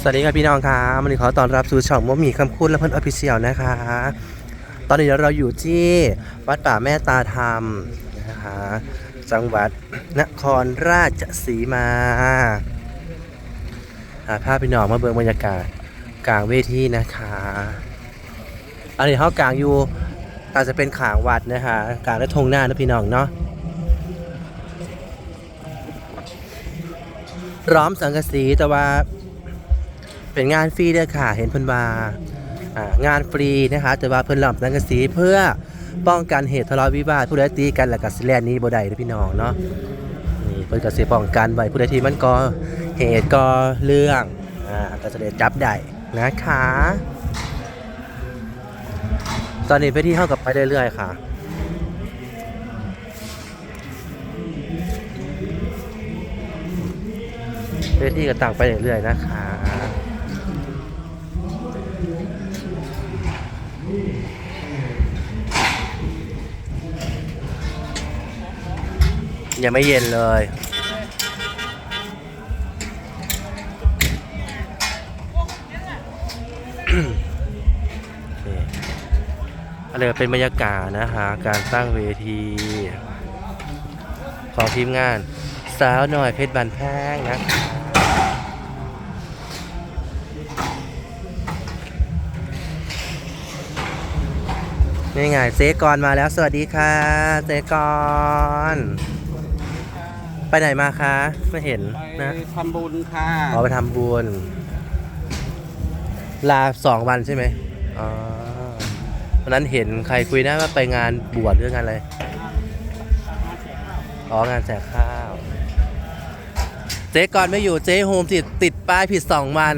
สวัสดีครับพี่น้องครับวันนี้ขอต้อนรับสู่ช่องมะหมี่คำพูดและเพื่อนออฟฟิเชียลนะคะ ตอนนี้เราอยู่ที่วัดป่าแม่ตาธรรมนะคะจังหวัดนครราชสีมาหาภาพพี่น้องมาเบิ่งบรรยากาศกลางเวทีนะคะอันนี้เขากลางอยู่อาจจะเป็นขางวัดนะคะกลางและทงหน้านะพี่น้องเนาะ ร้อมสังกะสีแต่ว่า เป็นงานฟรีเด้อค่ะ เห็นเพิ่นว่างานฟรีนะคะแต่ว่าเพิ่นหลอมสังกะสีเพื่อป้องกันเหตุทะเลาะวิวาทผู้ใดตีกันแล้วก็สิแลนนี้บ่ได้เด้อพี่น้องเนาะนี่เพิ่นก็สิป้องกันไว้ผู้ใดที่มันก่อเหตุก่อเรื่องอ่าก็จะได้จับได้นะคะ ตอนนี้ไปที่เฮากับไปเรื่อยๆค่ะ เวทีก็ต่างไปเรื่อยๆนะคะยังไม่เย็นเลย อะไรเป็นบรรยากาศนะคะ การตั้างเวที ของทีมงาน สาวหน่อยเพชรบันแพงนะ นี่ไงเซกรมาแล้ว สวัสดีค่ะเซกรไปไหนมาคะ ไม่เห็นไปนะทำบุญค่ะอ๋อไปทำบุญ ลาสองวันใช่ไหมอ๋อวันนั้นเห็นใครคุยนะว่าไปงานบวชหรืองานอะไร อ๋องานแจกข้าว เจ๊ก่อนไม่อยู่เจ๊โฮมติดติดป้ายผิดสองวัน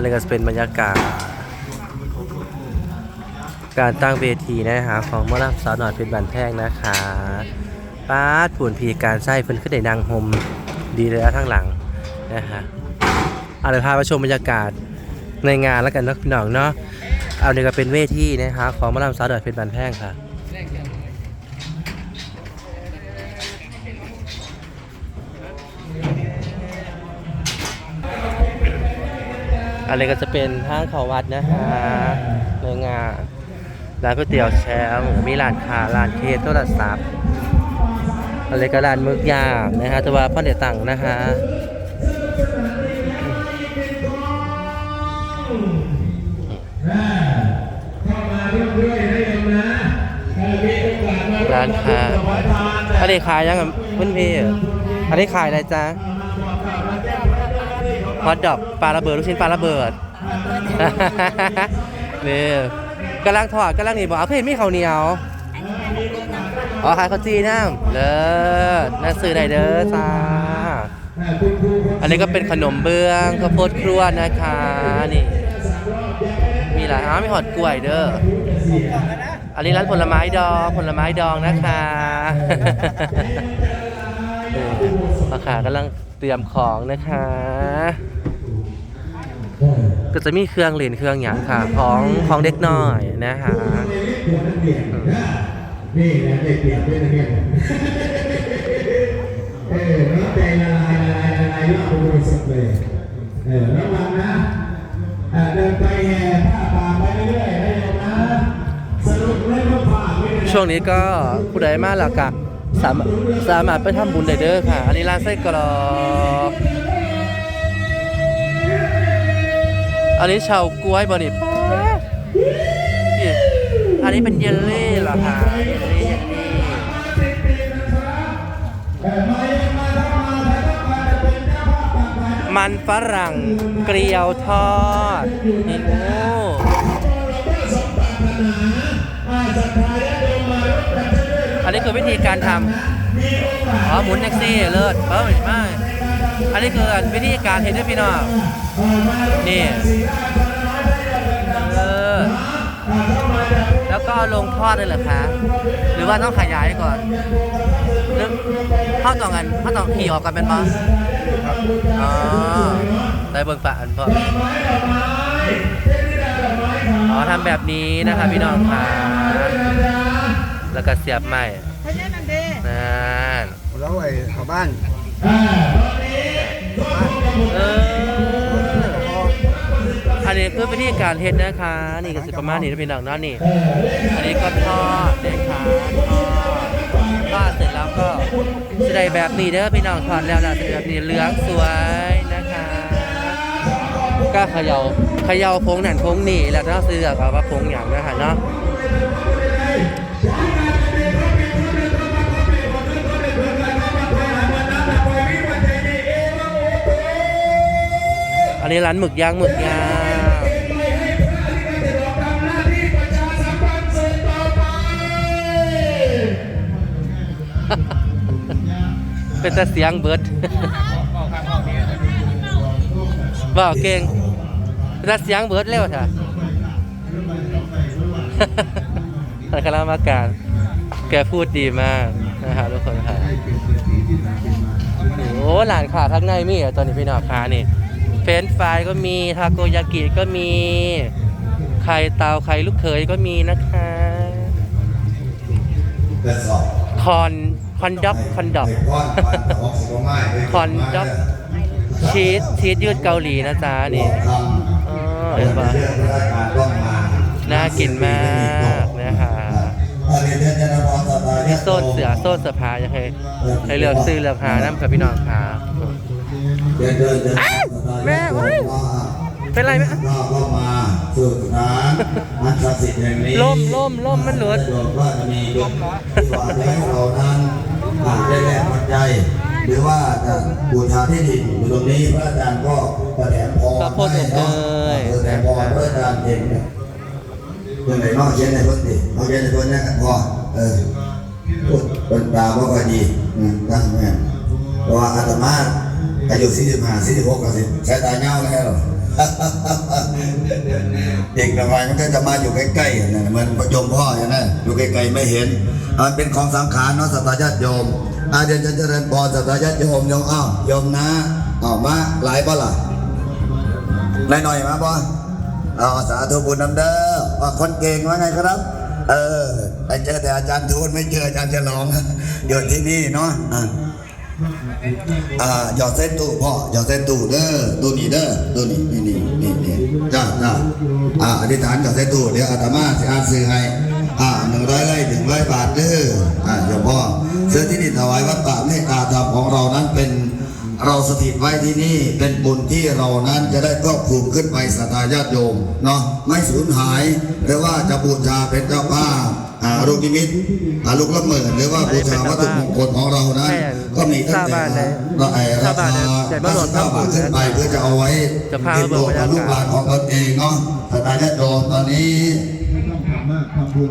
อะไรก็จะเป็นบรรยากาศ การตั้งเวทีนะฮะของมอลับสาวหน่อยเป็นบันแพงนะคะป้าผุนพีการใช้เพิ่นขึ้นได้นางโฮมดีเลยนะทั้งหลังนะฮะเอาเลยพาไปชมบรรยากาศในงานแล้วกันนาะพี่น้องเนาะเอาเนี่ยก็เป็นเวทีนะฮะของมอลับสาวหน่อยเป็นบันแพงค่ะ อะไรก็จะเป็นห้างเขาวัดนะฮะในงานร้านก๋วยเตี๋ยวแชมป์มีร้านค้าร้านเคสโทรศัพท์อะไรก็ร้านมึกย่างนะฮะแต่ว่าพ่อเดี๋ยวตังค์นะฮะร้านค้าอันนี้ขายยังกับเพื่อนพี่อันนี้ขายอะไรจ๊ะ ฮอตดอกปลาระเบิดลูกชิ้นปลาระเบิดนี่กำลังทอดกำลังนี่บอกเอาเคยเห็นมีข้าวเหนียวอ๋อขายข้าวจีน้ำเลิศน่าซื้อได้เด้อจ้าอันนี้ก็เป็นขนมเบื้องข้าวโพดครัวนะคะนี่ มีหลายอ้าวมีหอดกล้วยเด้ออันนี้ร้านผลไม้ดองผลไม้ดองนะคะเออพ่อขากำลัง เตรียมของนะคะ ก็จะมีเครื่องเล่นเครื่องหยางค่ะ ของของเด็กน้อยนะคะนี่นะได้เปรียบด้วยนะเนี่ยเออน้ำใจละลายละลายละลายรอบริสุทธิ์เลยเออระวังนะอ่าเดินไปแห่ผ้าป่าไปเรื่อยๆได้เลยนะสรุปเล่นว่าผ่าไม่ได้ช่วงนี้ก็ผู้ใดมาแล้วก็ สามารถสามารถไปทำบุญได้เด้อค่ะ อันนี้ร้านไส้กรอกอันนี้ชาวกล้วยบอนี่อันนี้เป็นเยลลี่เหรอคะเยลลี่เยลลี่มันฝรั่งเกลียวทอดนี่โอ้ คือวิธีการทำอ๋อหมุนแท็กซี่เลิศเอ้ยไม่อันนี้คือวิธีการเห็นด้วยพี่น้องนี่เออแล้วก็ลงทอดเลยเหรอคะ หรือว่าต้องขยายก่อนหรือข้าวต่องกันข้าวต่องขี่ออกกันเป็นปะอ๋อได้เบิ่งปะอันพออ๋ออทำแบบนี้นะคะพี่น้องค่ะแล้วก็เสียบใหม่ นแล้วไอ้ชาวบ้านเอออันนี้คือวิธีการเฮ็ดนะคะ นี่ก็สิประมาณนี้นะพี่น้องเนาะนี่ อันนี้ก็ทอดเด็กค่ะทอดทอดเสร็จแล้วก็จะได้แบบนี้เด้อพี่น้องทอดแล้วนะจะได้แบบนี้เหลืองสวยนะคะก็เขย่าเขย่าพงนั่นพงนี่แล้วเราซื้อกับว่าพงอย่างนะคะเนาะ นนี้ร้านหมึกย่างหมึกย่างเป็นแต่เสียงเบิดบอกเก่งเป็นแต่เสียงเบิดเร็วเถอะท่านคณะกรรมการแกพูดดีมากนะครับทุกคนครับโอ้หลานขาทั้งในมีอะตอนนี้พี่น้องขานี่ เฟรนช์ฟรายก็มีทาโกยากิก็มี ไข่เตาไข่ลูกเขยก็มีนะคะคอนคอนด็อกคอนด็อกไก้อนฟันออกสิบคอนด็อกชีสชีสยืดเกาหลีนะจ๊ะนี่เห็นปะเรื่องราชการต้องมาน่ากินมากนะคะนี่โซนเสือโซนเสือผายังไงให้เลือกซื้อเลือกหาน้ำกับพี่น้องขา เดือนเดือนเดือนแม่เอ้ยเป็นไรไหมรอบก็มาสู่สนานอันศักดิ์สิทธิ์แห่งนี้ล่มล่มล่มมันหลุดสะดวกว่าจะมีลมที่ว่าจะให้เรานั้นอาจได้แรงปัจจัยหรือว่าจะบูชาที่ดินอยู่ตรงนี้พระอาจารย์ก็ประแถมพรข้าวโพดอบเนยประแถมพรพระอาจารย์เองเนี่ยเรื่องไหนนอกเช่นในพื้นที่นอกเช่นในพื้นที่กันพอเออพูดเป็นตาบ่ค่อยดีอืมตั้งแม่นเพราะว่าอาตมา อายุ45 46ก็สิสายตาเงาแล้วเด็กทำไมมันก็จะมาอยู่ใกล้ๆนั่นน่ะเหมันโยมพ่ออย่างนั้นอยู่ไกลๆไม่เห็นอันเป็นของสังขารเนาะสัตยาติโยมอาเดียนจะเจริญพรสัตยาติโยมโยมอ้าวโยมนะอ้าวมาหลายป่ะล่ะหน่อยมาป่ะอ๋อสาธุบุญนำเด้อว่าคนเก่งว่าไงครับเออไปเจอแต่อาจารย์ทูนไม่เจออาจารย์ฉลองอยู่ที่นี่เนาะ อะอ่าหยอดเส้นตู้พ่อหยอดเส้นตู้เด้อตู้นี่เด้อตู้นี้นี่นี่นี่นี่จ้าจ้าอ่าอธิษฐานหยอดเส้นตู้เดี๋ยวอาตมาจะอ่านซื้อให้อ่าหนึ่งร้อยไร่หนึ่งร้อยบาทเด้ออ่าโยมพ่อซื้อที่นี่ถวายวัดป่าเมตตาธรรมของเรานั้นเป็น เราสถิตไว้ที่นี่เป็นบุญที่เรานั้นจะได้ครอบคลุมขึ้นไปสัตยาญาติโยมเนาะไม่สูญหายหรือว่าจะบูชาเป็นเจ้าภาพอ่าลูกนิมิตอ่าลูกละเมิดหรือว่าบูชาวัตถุมงคลของเรานั้นก็มีตั้งแต่ราไอ้ราคา99บาทขึ้นไปเพื่อจะเอาไว้ติดตัวกับลูกหลานของตนเองเนาะแต่นายญาติโยมตอนนี้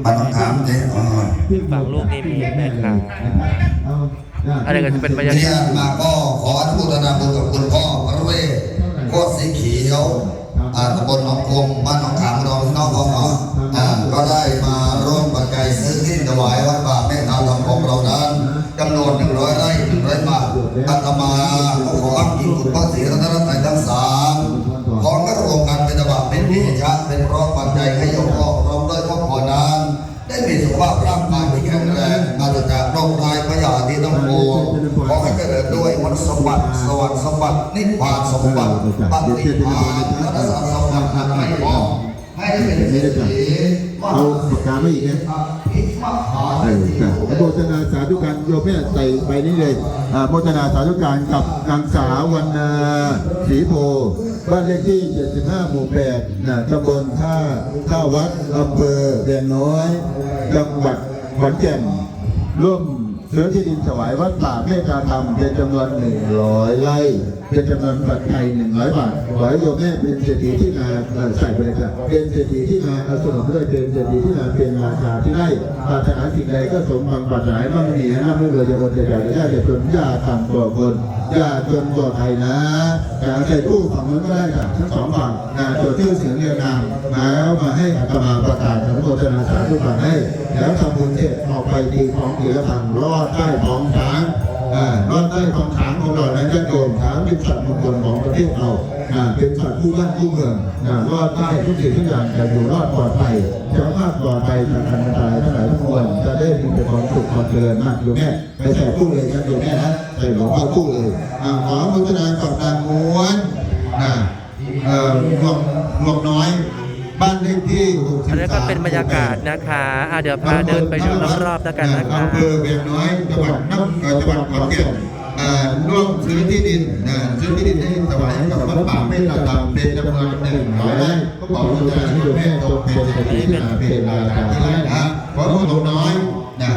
ปัญหาถามเนี่ยอ๋อฝั่งลูกนี่มีแม่ค้า อันนี้ก็จะเป็นบรรยาทีนี้กาศมาก็ขออนุโมทนาบุญกับคุณพ่อพระเวทโคตรสีเขียวอ่าตำบลหนองคงบ้านหนองขามเราพี่น้องของเราอ่าก็ได้มาร่วมปัจจัยซื้อที่ถวายวัดป่าแม่ทาธรรมของเรานั้นจำนวนหนึ่งร้อยไร่หนึ่งร้อยบาทอาตมาก็ขออ้างอิงคุณพระศรีรัตนตรัยทั้งสามพร้อมกับรวมกันเป็นฉบับเป็นพิธีชาเป็นรอบปัจจัยให้โยมพ่อพร้อมด้วยครอบครัวนั้น ได้มีสุข ภาพร่างกายที่แข็งแรงปราศจากโรคร้ายพยาธิทั้งปวขอให้เจริญด้วยมนุษย์สมบัติสวรรค์สมบัตินิพพานสมบัติปฏิภาณและรักษาสมบัติไม่พอให้ได้เป็นเศรษฐีเอาปากกาไม่อีกนะเออจ้ะโมทนาสาธุการโยมแม่ใส่ไปนี่เลยโมทนาสาธุการกับนางสาววรรณศรีโพ บ้านเลขที่ 75 หมู่ 8นะตำบลท่าท่าวัดอำเภอแดนน้อย จังหวัดขอนแก่น ร่วมซื้อที่ดินถวายวัดป่าเมตตาธรรมเป็นจำนวน 100 ไร่ เป็นจำนวนปัจจัย100บาทขอให้โยมแม่เป็นเศรษฐีที่นาใส่ไปเลยครับเป็นเศรษฐีที่นาเอาสนุนด้วยเป็นเศรษฐีที่นาเป็นราชาที่ได้ปรารถนาสิ่งใดก็สมหวังปรารถนาให้มั่งมีให้ร่ำรวยจะบนจะใหญ่จะได้จะจนยาต่ำกว่าคนยาจนกว่าใครนะอย่ใส่ตู้ฝั่งนั้นก็ได้ค่ะทั้งสองฝั่งนะตัวชื่อเสียงเรียงนามแล้วมาให้อาตมาประกาศสมโภชนาสาธุการให้ แล้วทำบุญเสร็จออกไปตีของทีละทางรอดใต้ท้องช้า งอ่ารอดใต้ของช้างของเราและจะโดนช้างเป็นสัตว์มงคลของประเทศเราเป็นสัตว์คู่บ้านคู่เมืองอ่ารอดใต้ทุกสิ่งทุกอย่างจะอยู่รอดปลอดภัยจะภาพปลอดภัยจากอันตรายทั้งหลายทั้งมวลจะได้มีแต่ความสุขความเจริญมากอยู่แม่ไปแต่คู่เลยครับอยู่แม่นะไปหลวงพ่อคู่เลยอ่าขอพัฒนากับนางม้วนนะเอ่อรวมรวมน้อย บ้านเลขที่63อันนี้ก็เป็นบรรยากาศนะคะอะเดี๋ยวพาเดินไปดูรอบๆแล้วกันนะคะอำเภอเวียงน้อยจังหวัดน้ำเอ่อจังหวัดขอนแก่นอ่าร่วมซื้อที่ดินนะซื้อที่ดินให้ถวายให้กับวัดป่าเมตตาธรรมเป็นจำนวนหนึ่งร้อยไร่ก็ขอพระเจ้าให้ดูแม่ตกเป็นเศรษฐีที่นาเป็นราชาที่ไร่นะขอพระหลวงน้อยนะ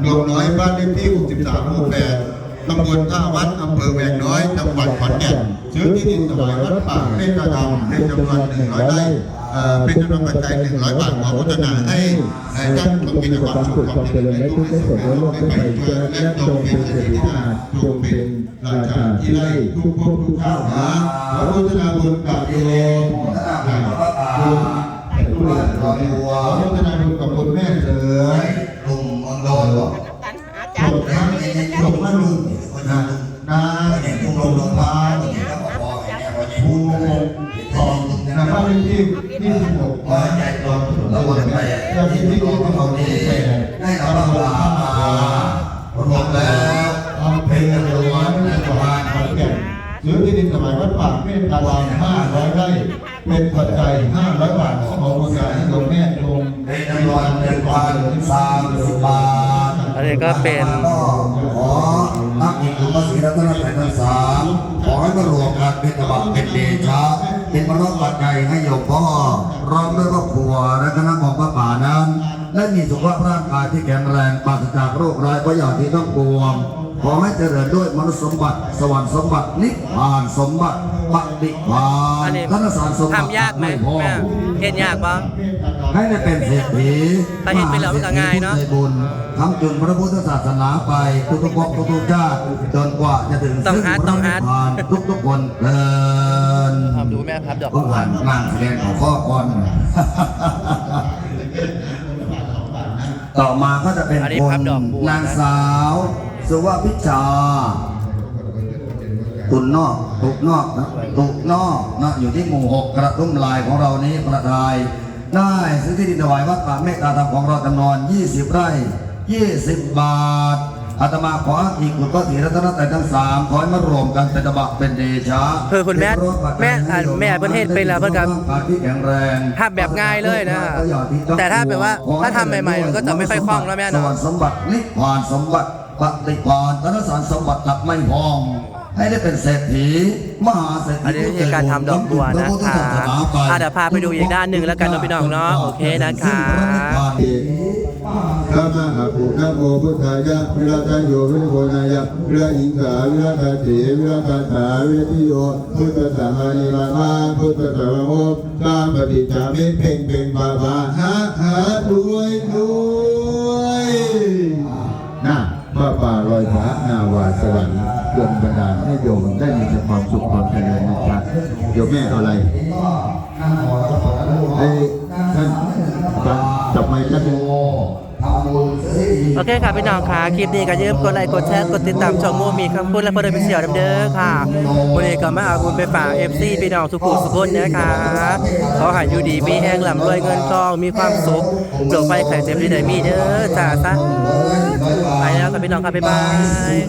หลวงน้อยบ้านเลขที่63หมู่8ตำบลท่าวัดอำเภอเวียงน้อย จังหวัดขอนแก่นซื้อที่ดินถวายวัดป่าเมตตาธรรมเป็นจำนวนหนึ่งร้อยไร่ เป็นจำนวนปัจจัยหนึ่งร้อยบาทขอพัฒนาให้ท่านมีแต่ความสุขความเจริญในทุกในส่วนในโลกไปเจริญและจงเป็นเศรษฐีนาจงเป็นราชาที่ไร่ทุกภพทุกข้าวหาขอพัฒนาบุญกับโยมบุญผู้หลักร้อยหัวขอพัฒนาบุญกับบุญแม่เสือลุงออนโดนบอกจบทั้งจบมาลุงนะนาเห็นภูลุงมิลงฟ้าฟ้าแล้วก็บอกเนี่ยวันนี้ภูมิทองนะบ้านที่ ที่สิบหกขอใจตนระวังไปเจ้าที่ที่ของเขาดีได้เรับพระรวมแล้วอำเภอหลวงจังหวัดขอนแก่นซื้อที่ดินสมัยวัดป่าเมตตาธรรมห้าร้อยไร่เป็นปัจจัยห้าร้อยบาทขององค์การให้โยมแม่ลงเป็นจำนวนหนึ่งพันสามสิบบาทอันนี้ก็เป็นขอนักบุญคุณพระศรีรัตนตรัยสาม ให้มารวมกันเป็นตบะเป็นเดชะเป็นมรดกปัจจัยให้โยมพ่อร้อมด้วยครอบครัวและคณะของพระป่านั้น และมีสุขภาพร่างกายที่แข็งแรงปราศจากโรคร้ายพยาธิต้องปวง ขอให้เจริญด้วยมนุษย์สมบัติ สวรรค์สมบัติ นิพพานสมบัติปฏิภาอัณนนี้ธนสารสมบัติทำยากไหมพอแม่เห็นยากปะให้ได้เป็นเศรษฐีถ้าเห็นไปแล้วมันก็ง่ายเนอะในบุญทำจนพระพุทธศาสนาไปทุกทุกภพทุกทุกชาติจนกว่าจะถึงต้องซึ่ฮัดต้องฮัดพระนิพพานทุกทุกๆคนเพลินทำดูแม่พับดอกก็บัวหันงานแสดงของพ่อก่อน ต่อมาก็จะเป็นอันนี้คพันบดอกบัวนางสาว สุวพิชาตุนนอกตุกนอกนะตุกนอกนะอยู่ที่หมู่หกกระทุ่มลายของเรานี้ประทาย ได้ซื้อที่ดินถวายวัดป่าเมตตาธรรมของเราจำนวน 20 ไร่ 20 บาท อาตมาขออีกคุณพระศรีรัตนตรัยทั้งสามขอให้มารวมกันเป็นตบะเป็นเดชะเพื่อคุณแม่แม่อ่านแม่ประเทศเป็นแล้วเพื่อนกันที่แข็งแรงภาพแบบง่ายเลยนะ แต่ถ้าแบบว่าถ้าทำใหม่ๆมันก็จะไม่ค่อยคล่องแล้วแม่เนอะสวรรค์สมบัตินิพพานสมบัติปฏิพานธนสารสมบัติหลักไม่พองให้ได้เป็นเศรษฐีมหาเศรษฐีอันนี้วิธีการทำดอกบัวนะคะอะเดี๋ยวพาไปดูอีกด้านหนึ่งแล้วกันเนาะพี่น้องเนาะโอเคนะคะ ข้ามหาปุณโมพุทธายะวิราชโยวิโกนายะวิราหิงสาวิราชเถวิราชถาวิริโยพุทธสังฆานิมามาพุทธสาวโมตามปฏิจามิเพ่งเพ่งบาบาหาหารวยรวยน่ะพระป่าลอยฟ้านาวาสวรรค์ดลบันดาลให้โยมได้มีแต่ความสุขความเจริญนะครับโยมแม่เอาอะไรไอ้ท่านฟัง จับไม้กันโอเคค่ะพี่น้องค่ะคลิปนี้ก็ยืมกดไลค์กดแชร์กดติดตามช่องโมมีคำพูดและพอดเป็นเสี่ยวเด้อค่ะวันนี้ก็มาเอาบุญไปฝากเอฟซีพี่น้องทุกผู้ทุกคนนะคะขอให้อยู่ดีมีแห้งลำรวยเงินทองมีความสุขโลกไปไข่เจ็บที่ไหนมีเด้อจ้าซะไปแล้วค่ะพี่น้องค่ะบ๊ายบาย